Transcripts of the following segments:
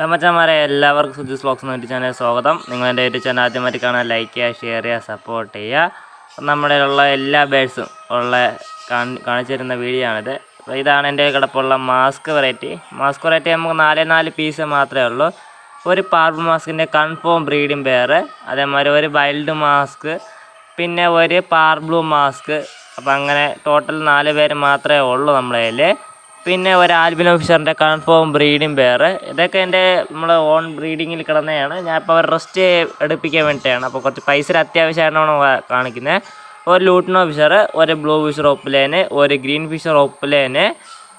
നമ്മച്ചന്മാരെ എല്ലാവർക്കും സുജിസ് വ്ളോഗ്സ് എന്ന YouTube channel സ്വാഗതം. നിങ്ങൾ എന്റെ യൂട്യൂബ് ചാനൽ ആദ്യമായിട്ട് കാണാൻ ലൈക്ക് ചെയ്യുക ഷെയർ ചെയ്യുക സപ്പോർട്ട് ചെയ്യുക. നമ്മുടെ ഉള്ള എല്ലാ ബേഡ്സും ഉള്ള കാണിച്ചു തരുന്ന വീഡിയോ ആണിത്. അപ്പോൾ ഇതാണ് എന്റെ കിടപ്പുള്ള മാസ്ക് വെറൈറ്റി മാസ്ക് വെറൈറ്റി നമുക്ക് നാല് നാല് പീസ് മാത്രമേ ഉള്ളൂ. ഒരു പാർബിൾ മാസ്കിന്റെ കൺഫേം ബ്രീഡിംഗ് പെയർ അതേമാതിരി ഒരു വൈൽഡ് മാസ്ക് പിന്നെ ഒരു പാർബ്ലൂ മാസ്ക് അപ്പം അങ്ങനെ ടോട്ടൽ നാല് പേര് മാത്രമേ ഉള്ളൂ നമ്മളെ കയ്യിൽ പിന്നെ ഒരു ആൽബിൻ ഓഫീസറിന്റെ കൺഫേം ബ്രീഡിംഗ് പെയർ ഇതൊക്കെ എന്റെ നമ്മൾ ഓൺ ബ്രീഡിങ്ങിൽ കിടന്നതാണ്. ഞാൻ ഇപ്പോൾ റെസ്റ്റ് എടുപ്പിക്കാൻ വേണ്ടിയിട്ടാണ്. അപ്പോൾ കുറച്ച് പൈസ അത്യാവശ്യമായിട്ടാണ് കാണിക്കുന്നത് ഒരു ലൂട്ടിൻ ഓഫീസർ ഒരു ബ്ലൂ ഫിഷർ ഒപ്പിലേന് ഒരു ഗ്രീൻ ഫിഷർ ഒപ്പിലേന്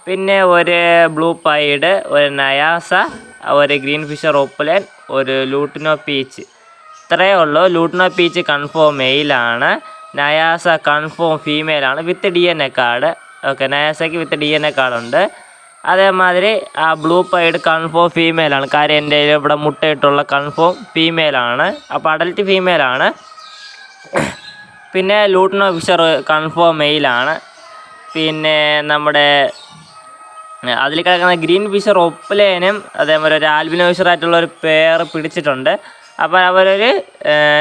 പിന്നെ ഒരു ബ്ലൂ പൈഡ് ഒരു നയാസ ഒരു ഗ്രീൻ ഫിഷർ ഒപ്പുലേൻ ഒരു ലൂട്ടിനോ പീച്ച് ഇത്രയേ ഉള്ളൂ. ലൂട്ടിനോ പീച്ച് കൺഫേം മെയിലാണ് നയാസ confirm ഫീമെയിലാണ് with D N A card okay നയാസക്ക് with D N A കാർഡുണ്ട് അതേമാതിരി ആ ബ്ലൂ പൈഡ് കൺഫേം ഫീമെയിലാണ് കാര്യം എന്റെ ഇവിടെ മുട്ടയിട്ടുള്ള കൺഫേം ഫീമെയിലാണ് അപ്പോൾ അഡൽറ്റ് ഫീമെയിലാണ് പിന്നെ ലൂട്ടിനോ ഓഫീസർ കൺഫേം മെയിലാണ് പിന്നെ നമ്മുടെ അതിൽ കിടക്കുന്ന ഗ്രീൻ ഫിഷർ ഒപ്പലേനും അതേപോലെ ഒരു ആൽബിനോ ഫിഷറായിട്ടുള്ള ഒരു പേർ പിടിച്ചിട്ടുണ്ട്. അപ്പോൾ അവരൊരു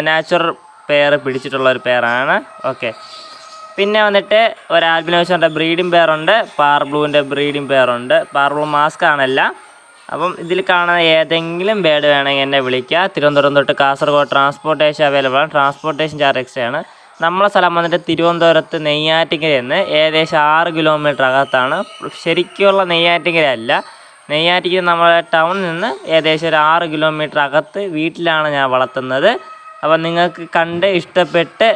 നാച്ചുറൽ പെയർ പിടിച്ചിട്ടുള്ള ഒരു പെയറാണ് ഓക്കെ. പിന്നെ വന്നിട്ട് ഒരു ആൽബിനോസിന്റെ ബ്രീഡിംഗ് പെയറുണ്ട് പാർ ബ്ലൂവിന്റെ ബ്രീഡിംഗ് പെയറുണ്ട് പാർ ബ്ലൂ മാസ്ക് ആണല്ല. അപ്പം ഇതിൽ കാണുന്ന ഏതെങ്കിലും ബേഡ് വേണമെങ്കിൽ എന്നെ വിളിക്കുക. തിരുവനന്തപുരം തൊട്ട് കാസർഗോഡ് ട്രാൻസ്പോർട്ടേഷൻ അവൈലബിൾ ആണ്. ട്രാൻസ്പോർട്ടേഷൻ ചാർജ് എക്സ്ട്രാ ആണ്. നമ്മളെ സ്ഥലം വന്നിട്ട് തിരുവനന്തപുരത്ത് നെയ്യാറ്റിങ്കരയിൽ നിന്ന് ഏകദേശം ആറ് കിലോമീറ്റർ അകത്താണ്. ശരിക്കുള്ള നെയ്യാറ്റിങ്കര അല്ല നെയ്യാറ്റിക്കര നമ്മളെ ടൗണിൽ നിന്ന് ഏകദേശം ഒരു ആറ് കിലോമീറ്റർ അകത്ത് വീട്ടിലാണ് ഞാൻ വളർത്തുന്നത്. അപ്പം നിങ്ങൾക്ക് കണ്ട് ഇഷ്ടപ്പെട്ട്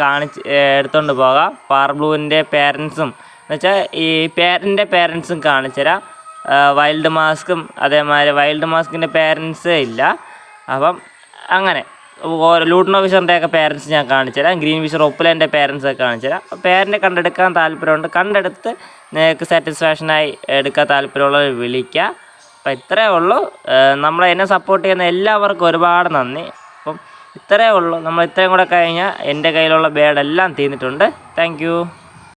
കാണിച്ച് എടുത്തുകൊണ്ട് പോകാം. പാർബ്ലൂവിന്റെ പേരൻസും എന്നുവെച്ചാൽ ഈ പേരന്റെ പേരൻസും കാണിച്ചു തരാം. വൈൽഡ് മാസ്കും അതേമാതിരി വൈൽഡ് മാസ്കിന്റെ പേരൻസ് ഇല്ല. അപ്പം അങ്ങനെ. ഓരോ ലൂട്ടൺ ഓഫീസറിന്റെയൊക്കെ പേരൻസ് ഞാൻ കാണിച്ചു തരാം. ഗ്രീൻ ഫിഷർ ഒപ്പിലേന്റെ പേരൻസൊക്കെ കാണിച്ചു തരാം. അപ്പോൾ പേരന്റെ കണ്ടെടുക്കാൻ താല്പര്യമുണ്ട്. കണ്ടെടുത്ത് നിങ്ങൾക്ക് സാറ്റിസ്ഫാക്ഷനായി എടുക്കാൻ താല്പര്യമുള്ളവർ വിളിക്കുക അപ്പോൾ ഇത്രയേ ഉള്ളൂ. നമ്മളെന്നെ സപ്പോർട്ട് ചെയ്യുന്ന എല്ലാവർക്കും ഒരുപാട് നന്ദി. അപ്പം ഇത്രയേ ഉള്ളൂ. നമ്മൾ ഇത്രയും കൂടെ കഴിഞ്ഞാൽ എന്റെ കയ്യിലുള്ള ബേഡെല്ലാം തീർന്നിട്ടുണ്ട്. താങ്ക്